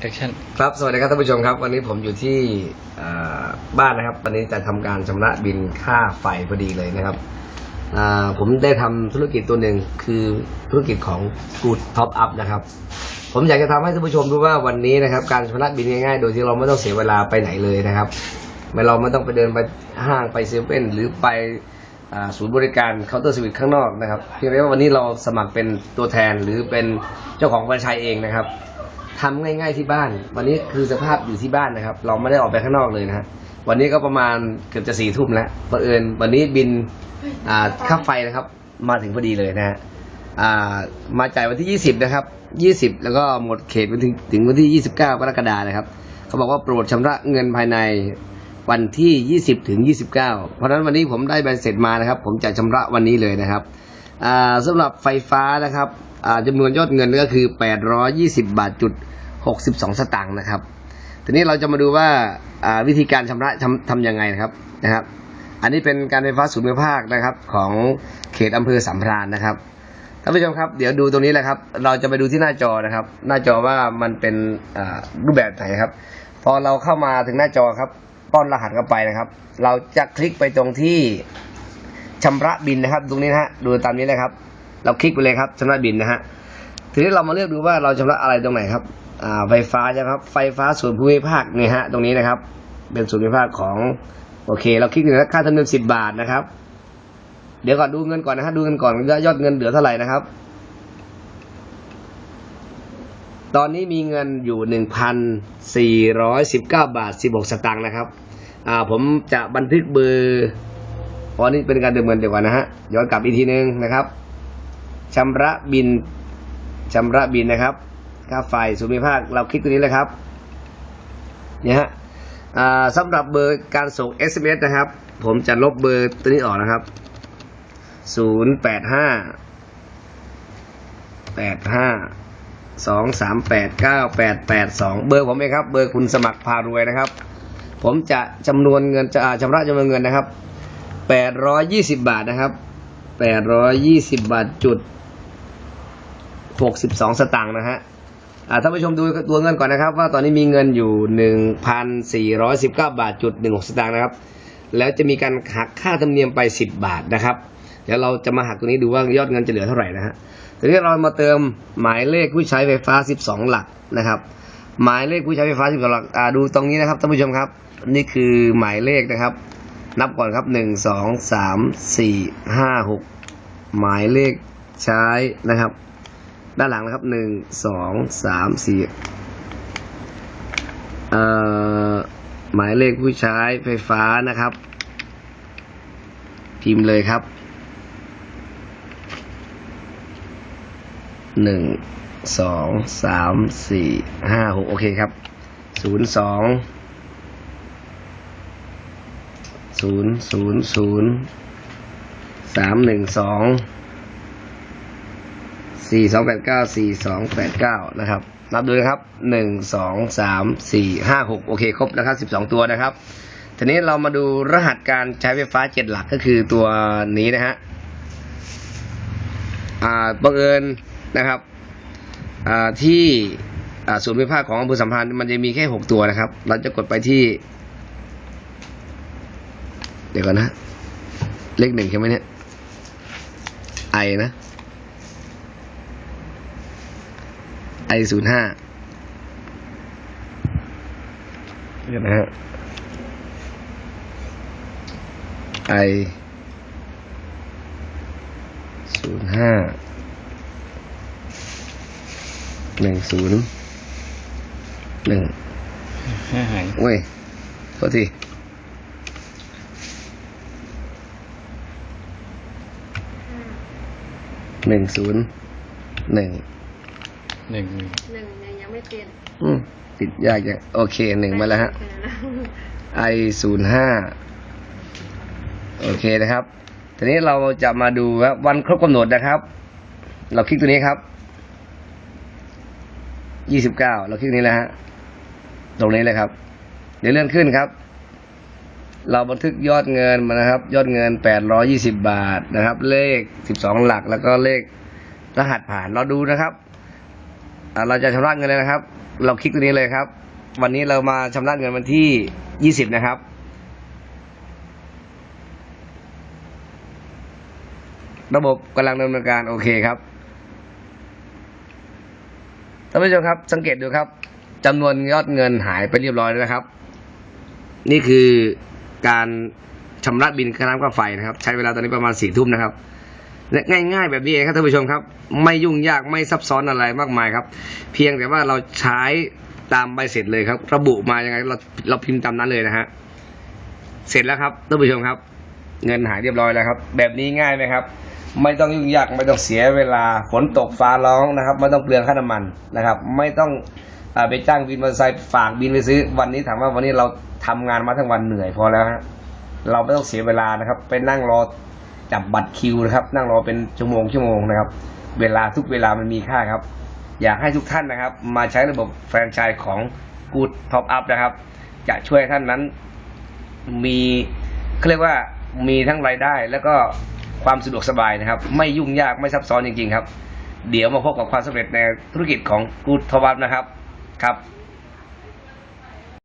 แอคชั่นครับ สวัสดีครับท่านผู้ชมครับ วันนี้ผมอยู่ที่บ้านนะครับ วันนี้จะทำการชำระบินค่าไฟพอดีเลยนะครับ ผมได้ทำธุรกิจตัวหนึ่งคือธุรกิจของ Good Top Up นะครับ ผมอยากจะทำให้ท่านผู้ชมรู้ว่าวันนี้นะครับ การชำระบินง่ายๆ โดยที่เราไม่ต้องเสียเวลาไปไหนเลยนะครับไม่เราไม่ต้องไปเดินไปห้างไปเซเว่นหรือไปศูนย์บริการเคาน์เตอร์สวิตข้างนอกนะครับเพียงแต่ว่าวันนี้เราสมัครเป็นตัวแทนหรือเป็นเจ้าของบริษัทเองนะครับ ทำง่าย ๆที่บ้าน วันนี้คือสภาพอยู่ที่บ้านนะครับ เราไม่ได้ออกไปข้างนอกเลยนะฮะวันนี้ก็ประมาณเกือบจะสี่ทุ่มแล้วบังเอิญวันนี้บินอ่าค่าไฟนะครับ มาถึงพอดีเลยนะฮะอ่ามาจ่ายวันที่ยี่สิบนะครับยี่สิบแล้วก็หมดเขตวันถึงถึงวันที่ยี่สิบเก้ากรกฎานะครับ เขาบอกว่าโปรดชำระเงินภายในวันที่ยี่สิบถึงยี่สิบเก้าเพราะฉะนั้นวันนี้ผมได้ใบเสร็จมานะครับ ผมจะชำระวันนี้เลยนะครับอ่าสำหรับไฟฟ้านะครับ จำนวนยอดเงินก็คือ 820 บาทจุด 62 สตางค์นะครับ ทีนี้เราจะมาดูว่าวิธีการชำระทำทำยังไงนะครับนะครับ อันนี้เป็นการไฟฟ้าส่วนภูมิภาคนะครับของเขตอำเภอสัมพรานนะครับท่านผู้ชมครับเดี๋ยวดูตรงนี้แหละครับ เราจะไปดูที่หน้าจอนะครับ หน้าจอว่ามันเป็นรูปแบบไหนครับ พอเราเข้ามาถึงหน้าจอครับป้อนรหัสเข้าไปนะครับ เราจะคลิกไปตรงที่ชำระบินนะครับ ตรงนี้นะฮะดูตามนี้เลยครับ เราคลิกไปเลยครับชำระบินนะฮะทีนี้เรามาเลือกดูว่าเราชำระอะไรตรงไหนครับอ่าไฟฟ้าใช่ไหมครับไฟฟ้าส่วนภูมิภาคเนี่ยฮะตรงนี้นะครับ เป็นส่วนภูมิภาคของโอเค เราคลิกดูนะค่าธรรมเนียมสิบบาทนะครับ เดี๋ยวก่อนดูเงินก่อนนะฮะดูเงินก่อนว่ายอดเงินเหลือเท่าไหร่นะครับ ตอนนี้มีเงินอยู่หนึ่งพันสี่ร้อยสิบเก้าบาทสิบหกสตางค์นะครับอ่าผมจะบันทึกเบอร์เพราะนี่เป็นการเดินเงินเดี๋ยวก่อนนะฮะย้อนกลับอีกทีนึงนะครับ ชำระบินชำระบินนะครับ ค่าไฟสุมิภาคเราคลิกตัวนี้เลยครับเนี่ยฮะสำหรับเบอร์การส่ง SMS นะครับ ผมจะลบเบอร์ตัวนี้ออกนะครับศูนย์แปดห้าแปดห้าสองสามแปดเก้าแปดแปดสองเบอร์ผมเองครับ เบอร์คุณสมัครพารวยนะครับ ผมจะจำนวนเงินจะชำระจำนวนเงินนะครับแปดร้อยยี่สิบาทนะครับแปดร้อยยี่สิบาทจุด หกสิบสองสตางค์นะฮะท่านผู้ชมดูตัวเงินก่อนนะครับ ว่าตอนนี้มีเงินอยู่หนึ่งพันสี่ร้อยสิบเก้าบาทจุดหนึ่งหกสตางค์นะครับ แล้วจะมีการหักค่าธรรมเนียมไปสิบบาทนะครับ เดี๋ยวเราจะมาหักตรงนี้ดูว่ายอดเงินจะเหลือเท่าไหร่นะฮะทีนี้เรามาเติมหมายเลขผู้ใช้ไฟฟ้าสิบสองหลักนะครับ หมายเลขผู้ใช้ไฟฟ้าสิบสองหลักดูตรงนี้นะครับท่านผู้ชมครับ นี่คือหมายเลขนะครับ นับก่อนครับหนึ่งสองสามสี่ห้าหกหมายเลขใช้นะครับ ด้านหลังนะครับหนึ่งสองสามสี่เอ่อหมายเลขผู้ใช้ไฟฟ้านะครับ พิมพ์เลยครับหนึ่งสองสามสี่ห้าหกโอเคครับศูนย์สองศูนย์ศูนย์ศูนย์สามหนึ่งสอง สี่สองแปดเก้าสี่สองแปดเก้านะครับ นับดูนะครับหนึ่งสองสามสี่ห้าหกโอเค ครบนะครับสิบสองตัวนะครับ ทีนี้เรามาดูรหัสการใช้ไฟฟ้าเจ็ดหลักก็คือตัวนี้นะฮะ อ่า บังเอิญนะครับ อ่า ที่อ่าศูนย์วิภาคของอำเภอสัมพันธ์มันจะมีแค่หกตัวนะครับ เราจะกดไปที่ เดี๋ยวก่อนนะ เลขหนึ่งใช่ไหมเนี่ย ไอนะ ไอศูนย์ห้าเดี๋ยวนะฮะไอศูนย์ห้าหนึ่งศูนย์หนึ่งห้าหายเว้ยโทษทีหนึ่งศูนย์หนึ่ง หนึ่งหนึ่งเนี่ยยังไม่เป็นอืมติดยากจังโอเคหนึ่งมาแล้วฮะแค่นั้นนะไอศูนย์ห้าโอเคนะครับ ทีนี้เราจะมาดูครับวันครบกำหนดนะครับ เราคลิกตัวนี้ครับยี่สิบเก้าเราคลิกนี้แล้วฮะ ตรงนี้เลยครับ เดี๋ยวเลื่อนขึ้นครับ เราบันทึกยอดเงินมานะครับ ยอดเงินแปดร้อยี่สิบาทนะครับ เลขสิบสองหลักแล้วก็เลขรหัสผ่านเราดูนะครับอ่า เราจะชำระเงินเลยนะครับ เราคลิกตัวนี้เลยครับ วันนี้เรามาชำระเงินวันที่ 20 นะครับ ระบบกำลังดำเนินการโอเคครับท่านผู้ชมครับสังเกตดูครับจำนวนยอดเงินหายไปเรียบร้อยแล้วนะครับ นี่คือการชำระบินค่าน้ำค่าไฟนะครับ ใช้เวลาตอนนี้ประมาณสี่ทุ่มนะครับ และง่าย ๆ แบบนี้เองครับท่านผู้ชมครับ ไม่ยุ่งยากไม่ซับซ้อนอะไรมากมายครับ เพียงแต่ว่าเราใช้ตามใบเสร็จเลยครับ ระบุมายังไงเราเราพิมพ์ตามนั้นเลยนะฮะเสร็จแล้วครับท่านผู้ชมครับ เงินหายเรียบร้อยแล้วครับ แบบนี้ง่ายไหมครับ ไม่ต้องยุ่งยากไม่ต้องเสียเวลาฝนตกฟ้าร้องนะครับ ไม่ต้องเปลืองค่าน้ำมันนะครับ ไม่ต้องอไปจ้างบินมอเตอร์ไซค์ฝากบินไปซื้อ วันนี้ถามว่าวันนี้เราทำงานมาทั้งวันเหนื่อยพอแล้วฮะเราไม่ต้องเสียเวลานะครับ ไปนั่งรอ จับบัตรคิวนะครับ นั่งรอเป็นชั่วโมงชั่วโมงนะครับ เวลาทุกเวลามันมีค่าครับ อยากให้ทุกท่านนะครับ มาใช้ระบบแฟรนไชส์ของ Good Top Up นะครับ จะช่วยท่านนั้น มีเขาเรียกว่ามีทั้งรายได้ แล้วก็ความสะดวกสบายนะครับ ไม่ยุ่งยากไม่ซับซ้อนจริงๆครับ เดี๋ยวมาพบกับความสำเร็จในธุรกิจของกูดทวัตนะครับครับ